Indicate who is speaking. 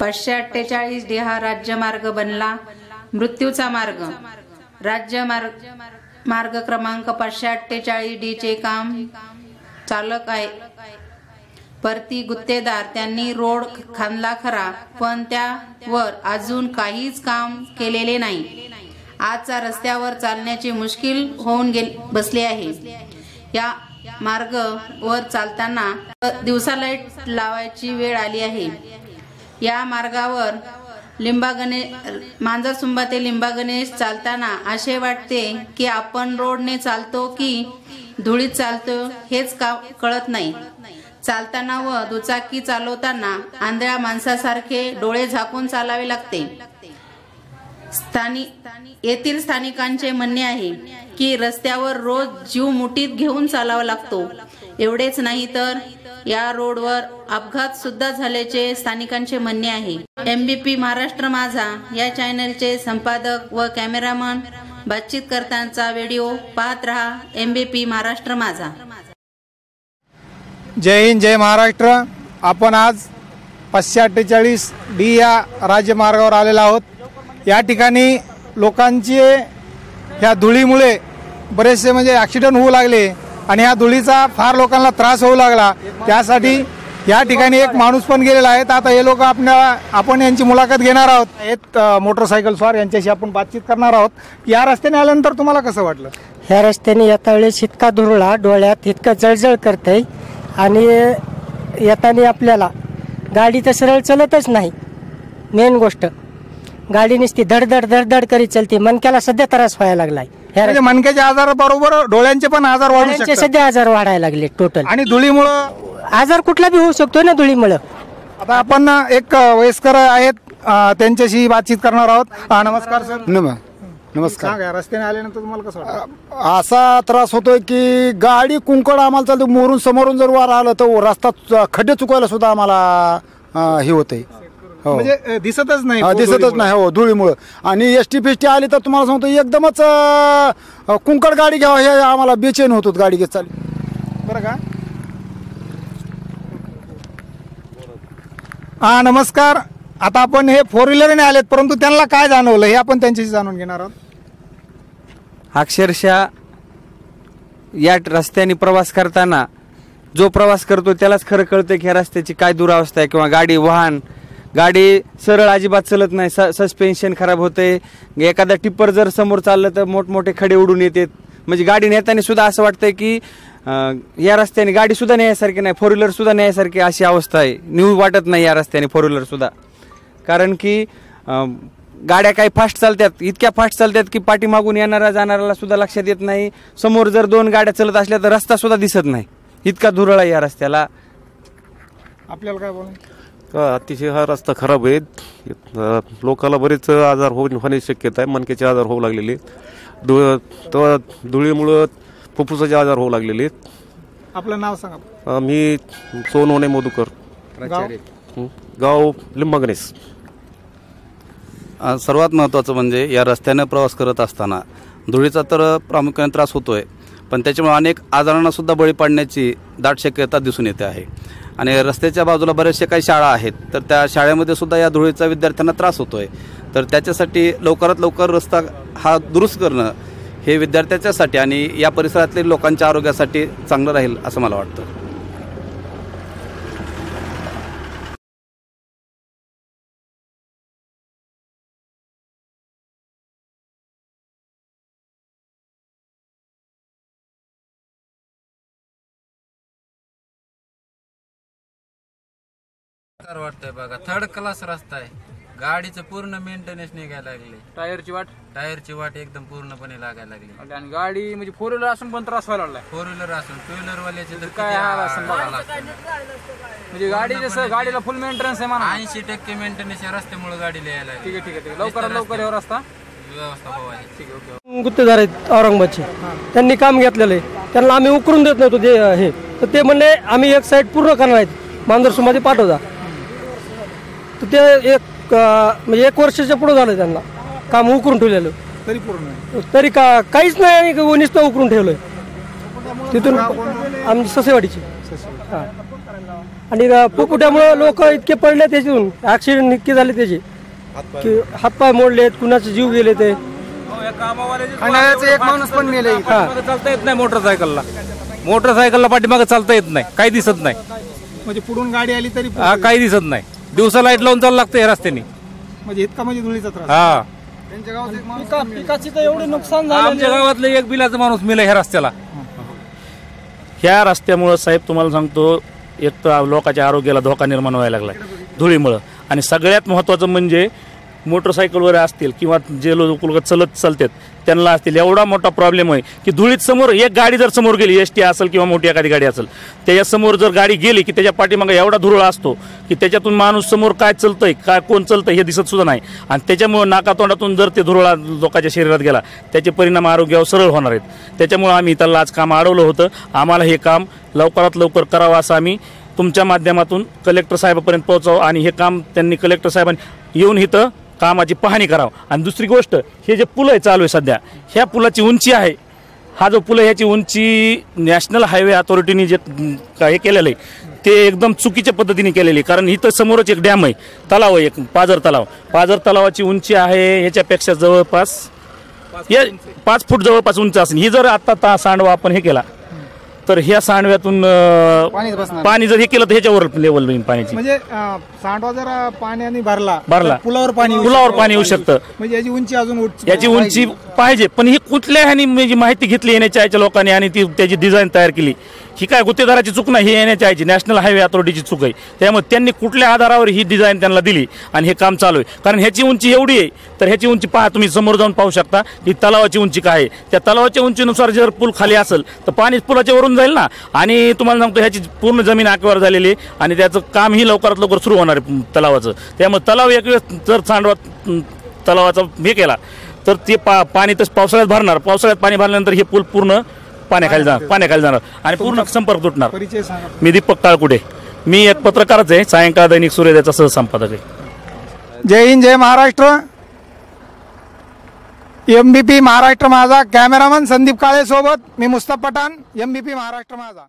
Speaker 1: पाचशे अठ्ठेचाळीस डी हा राज्यमार्ग बनला. मृत्यूचा मार्ग. राज्य मार्ग मार्ग क्रमांक पाचशे अठ्ठेचाळीस डी चे काम चालक आहे. परती गुत्तेदार त्यांनी रोड खांदला खरा पण त्यावर अजून काहीच काम केलेले नाही. आजचा रस्त्यावर चालण्याची मुश्किल होऊन गेल बसले आहे. या मार्ग वर चालताना दिवसालाईट लावायची वेळ आली आहे. या मार्गावर लिंबा गणे मांजरसुंबा ते लिंबा गणेश चालताना असे वाटते की आपण रोडने चालतो की धुळीत चालतो हेच का कळत नाही. चालताना व दुचाकी चालवताना आंधळ्या माणसासारखे डोळे झाकून चालावे लागते. स्थानिक येथील स्थानिकांचे म्हणणे आहे की रस्त्यावर रोज जीव मुठीत घेऊन चालावा लागतो. एवढेच नाही तर या रोडवर अपघात सुद्धा झाल्याचे स्थानिकांचे म्हणणे आहे. एमबीपी महाराष्ट्र माझा या चॅनलचे संपादक व कॅमेरामन बातचीत करतानाचा व्हिडिओ पाहत रहा एमबीपी महाराष्ट्र माझा.
Speaker 2: जय हिंद जय महाराष्ट्र. आपण आज पाचशे अठ्ठेचाळीस डी या राज्यमार्गावर आलेलो आहोत. या ठिकाणी लोकांचे ह्या धुळीमुळे बरेचसे म्हणजे ॲक्सिडेंट होऊ लागले. आणि ह्या धुळीचा फार लोकांना त्रास होऊ लागला. त्यासाठी या ठिकाणी एक माणूस पण गेलेला आहे. तर आता हे लोक आपल्या आपण यांची मुलाखत घेणार आहोत. आहेत मोटरसायकल स्वार यांच्याशी आपण बातचीत करणार आहोत. या रस्त्याने आल्यानंतर तुम्हाला कसं वाटलं?
Speaker 3: ह्या रस्त्याने येता वेळेस इतका धुरळा डोळ्यात इतका जळजळ करते आणि येताना आपल्याला गाडी तर सरळ चलतच नाही. मेन गोष्ट गाडी नुसती धडधड धडधड करीत चलते. मनक्याला सध्या त्रास व्हायला लागलाय.
Speaker 2: म्हणजे मनक्याचे आजार बरोबर डोळ्यांचे पण आजार वाढू शकतात.
Speaker 3: सध्या आजार वाढायला लागले टोटल
Speaker 2: आणि धुळीमुळं?
Speaker 3: आजार कुठला बी होऊ शकतो ना धुळीमुळं.
Speaker 2: आता आपण एक वयस्कर आहेत अ, त्यांच्याशी बातचीत करणार आहोत. अ, नमस्कार सर.
Speaker 4: नम नमस्कार.
Speaker 2: सांगा रस्त्याने आल्यानंतर तुम्हाला कसं वाटतं?
Speaker 4: असा त्रास होतोय की गाडी कुंकड आम्हाला चालते मोरून समोरून जर वार आलं तर रस्ता चु- खड्डे चुकवायला सुद्धा आम्हाला अं, हे होतंय. हो.
Speaker 2: म्हणजे दिसतच नाही
Speaker 4: हा, दिसतच
Speaker 2: धुळीमुळं.
Speaker 4: नाही हो धुळीमुळं. आणि एस टी फिस्टी आली तर तुम्हाला सांगतो एकदमच अं, कुंकड गाडी घ्यावा हे आम्हाला बेचैन होतो गाडी घेत चालली.
Speaker 2: बरं का? हा नमस्कार. आता आपण हे फोर व्हीलरने आलेत परंतु त्यांना काय जाणवलं हे आपण त्यांच्याशी जाणून घेणार आहोत.
Speaker 5: अक्षरशः या रस्त्याने प्रवास करताना जो प्रवास करतो त्यालाच खरं कळतं की ह्या रस्त्याची काय दुरावस्था आहे किंवा गाडी वाहन गाडी सरळ अजिबात चलत नाही. स सस्पेन्शन खराब होते. एखादा टिप्पर जर समोर चाललं तर मोठमोठे खडे उडून येतात. म्हणजे गाडी नेताना सुद्धा असं वाटतंय की या रस्त्याने गाडी सुद्धा न्यायसारखी नाही फोर व्हीलर सुद्धा न्यायसारखी अशी अवस्था आहे. न्यू वाटत नाही या रस्त्याने फोर व्हीलर सुद्धा. कारण की गाड्या काही फास्ट चालतात इतक्या फास्ट चालतात की पाठीमागून येणारा जाणाऱ्याला सुद्धा लक्षात येत नाही. समोर जर दोन गाड्या चालत असल्या तर रस्ता सुद्धा दिसत नाही. इतका धुरळ आहे या रस्त्याला.
Speaker 2: आपल्याला काय बोल
Speaker 6: अतिशय हा रस्ता खराब आहे. लोकाला बरेच आजार होऊ होण्याची शक्यता आहे. मणक्याचे आजार होऊ लागलेले. धुळ तर धुळीमुळं फुफ्फुसाचे आजार होऊ लागलेले आहेत.
Speaker 2: आपलं नाव सांगा.
Speaker 6: मी सोनवणे मधुकर.
Speaker 2: गाव?
Speaker 6: हं. गाव लिंबागणेस.
Speaker 7: सर्वात महत्त्वाचं म्हणजे या रस्त्याने प्रवास करत असताना धुळीचा तर प्रामुख्याने त्रास होतोय पण त्याच्यामुळे अनेक आजारांना सुद्धा बळी पडण्याची दाट शक्यता दिसून येते आहे. आणि रस्त्याच्या बाजूला बऱ्याचशा काही शाळा आहेत. तर त्या शाळेमध्ये सुद्धा या धुळीचा विद्यार्थ्यांना त्रास होतो आहे तर त्याच्यासाठी लवकरात लवकर रस्ता हा दुरुस्त करणं हे विद्यार्थ्याच्यासाठी आणि या परिसरातील लोकांच्या आरोग्यासाठी चांगलं राहील असं मला वाटतं.
Speaker 8: बेकार वाटतंय बघा. थर्ड क्लास रस्ता आहे. गाडीचं पूर्ण मेंटेनन्स निघायला लागले
Speaker 9: टायरची वाट?
Speaker 8: टायरची वाट एकदम पूर्णपणे लागायला लागली.
Speaker 9: आणि गाडी म्हणजे फोर व्हीलर असून पण त्रास व्हायला लागलाय.
Speaker 8: फोर व्हीलर असून टू व्हीलर वाल्याचे तर
Speaker 9: काय हाल असेल बघा. म्हणजे गाडी जसं गाडीला फुल मेंटेनन्स आहे म्हणा.
Speaker 8: ऐंशी टक्के मेंटेनन्स या रस्त्यामुळे गाडीला यायला
Speaker 9: ठीक
Speaker 8: लागली
Speaker 9: आहे ठीक आहे ठीक आहे. लवकरात लवकर यावर रस्ता.
Speaker 8: व्यवस्था व्हावी
Speaker 9: ठीक आहे ओके
Speaker 3: गुत्तेदार आहेत औरंगाबादचे. त्यांनी काम घेतलेलं आहे. त्यांना आम्ही उकरून देत नव्हतो ते हे. तर ते म्हणले आम्ही एक साईड पूर्ण करणार आहेत. मांजरसुमध्ये पाठवता तर ते एक म्हणजे एक वर्षाच्या पुढे झालं त्यांना. काम उकरून ठेवलेलं.
Speaker 2: तरी पूर्ण.
Speaker 3: तरी का काहीच नाही आणि नुसतं उकरून ठेवलंय. तिथून आमची ससेवाडीची. हां. आणि पुकुट्यामुळे लोक इतके पडले त्याच्यातून. ऍक्सिडेंट इतके झाले त्याचे. की हातपाय मोडलेत कुणाचे जीव गेले ते.
Speaker 2: खंडाळ्याचा एक माणूस पण मेले
Speaker 9: पाठीमागं चालता येत नाही मोटरसायकलला. मोटरसायकलला पाठीमागं चालता येत नाही. काही दिसत नाही.
Speaker 2: म्हणजे पुढून गाडी आली तरी
Speaker 9: हा काही दिसत नाही. दिवसा लाइट लावून चाललं लागतं या रस्त्याने.
Speaker 2: म्हणजे इतका म्हणजे धुळीचा त्रास.
Speaker 9: हा.
Speaker 2: त्यांच्या गावात एक माणूस
Speaker 3: पिका पिकाची तर एवढे नुकसान
Speaker 9: आमच्या गावातलं एक बिलाचा माणूस मिला ह्या रस्त्याला.
Speaker 10: ह्या रस्त्यामुळं साहेब तुम्हाला सांगतो एक तर लोकांच्या आरोग्याला धोका निर्माण व्हायला लागलाय धुळीमुळं. आणि सगळ्यात महत्त्वाचं म्हणजे मोटरसायकलवर असतील किंवा जे लोक लोक चलत चालतात त्यांना असतील. एवढा मोठा प्रॉब्लेम आहे की धुळीत समोर एक गाडी जर समोर गेली एस टी असेल किंवा मोठी एखादी गाडी असेल त्याच्यासमोर जर गाडी गेली की त्याच्या पाठीमागे एवढा धुरळ असतो की त्याच्यातून माणूस समोर काय चलतंय काय कोण चलतंय हे दिसत सुद्धा नाही. आणि त्याच्यामुळे नाकातोंडातून जर ते धुरळा लोकांच्या शरीरात गेला त्याचे परिणाम आरोग्यावर सरळ होणार आहेत. त्याच्यामुळे आम्ही त्याला आज काम अडवलं होतं. आम्हाला हे काम लवकरात लवकर करावं असं आम्ही तुमच्या माध्यमातून कलेक्टर साहेबापर्यंत पोहोचावं आणि हे काम त्यांनी कलेक्टर साहेबांनी येऊन इथं कामाची पाहणी करावं. आणि दुसरी गोष्ट हे जे पुलं आहे चालू आहे सध्या ह्या पुलाची उंची आहे. हा जो पुल आहे ह्याची उंची नॅशनल हायवे अथॉरिटीने जे हे केलेलं आहे ते एकदम चुकीच्या पद्धतीने केलेली आहे. कारण इथं समोरच एक डॅम आहे तलाव आहे एक पाझर तलाव. पाझर तलावाची उंची आहे ह्याच्यापेक्षा जवळपास या पाच फूट जवळपास उंच असेल. ही जर आत्ता ता सांडवा आपण हे केला तर ह्या सांडव्यातून अं,
Speaker 2: पाणीच बसणार.
Speaker 10: पाणी जर हे केलं तर ह्याच्यावर लेवल होईल पाण्याची
Speaker 2: म्हणजे अं, सांडवा जर पाण्याने भरला
Speaker 10: भरला.
Speaker 2: तर पुलावर पाणी येऊ
Speaker 10: पुलावर
Speaker 2: शकतं.
Speaker 10: पाणी येऊ शकतं.
Speaker 2: म्हणजे याची उंची अजून उंच
Speaker 10: याची उंची पाहिजे पण ही कुठल्या ह्यानी म्हणजे माहिती घेतली एनएचआयच्या लोकांनी आणि ती त्याची डिझाईन तयार केली ही काय गुत्तेदाराची चूक नाही ही आयची नॅशनल हायवे अथॉरिटीची चूक आहे. त्यामुळे त्यांनी कुठल्या आधारावर ही डिझाईन त्यांना दिली आणि हे काम चालू आहे. कारण ह्याची उंची एवढी आहे तर ह्याची उंची पहा तुम्ही समोर जाऊन पाहू शकता की तलावाची उंची काय आहे. त्या तलावाच्या उंचीनुसार जर पूल खाली असेल तर पाणी पुलाच्या वरून जाईल ना. आणि तुम्हाला सांगतो ह्याची पूर्ण जमीन आकवर झालेली आहे आणि त्याचं कामही लवकरात लवकर सुरू होणार आहे तलावाचं. त्यामुळे तलाव एक वेळेस जर सांडवा तलावाचा हे केला तर ते पा पाणी तसं पावसाळ्यात भरणार. पावसाळ्यात पाणी भरल्यानंतर हे पूल पूर्ण पाण्याखाली जाणार पाण्याखाली जाणार. आणि पूर्ण संपर्क तुटणार.
Speaker 2: परिचय सांगा.
Speaker 10: मी दीपक काळकुडे मी एक पत्रकारच आहे सायंकाळ दैनिक सूर्योदयाचा सहसंपादक आहे.
Speaker 2: जय हिंद जय Maharashtra. M B P Maharashtra Majha. Cameraman Sandeep Kale सोबत. मी Mustaf Pathan. M B P Maharashtra Majha.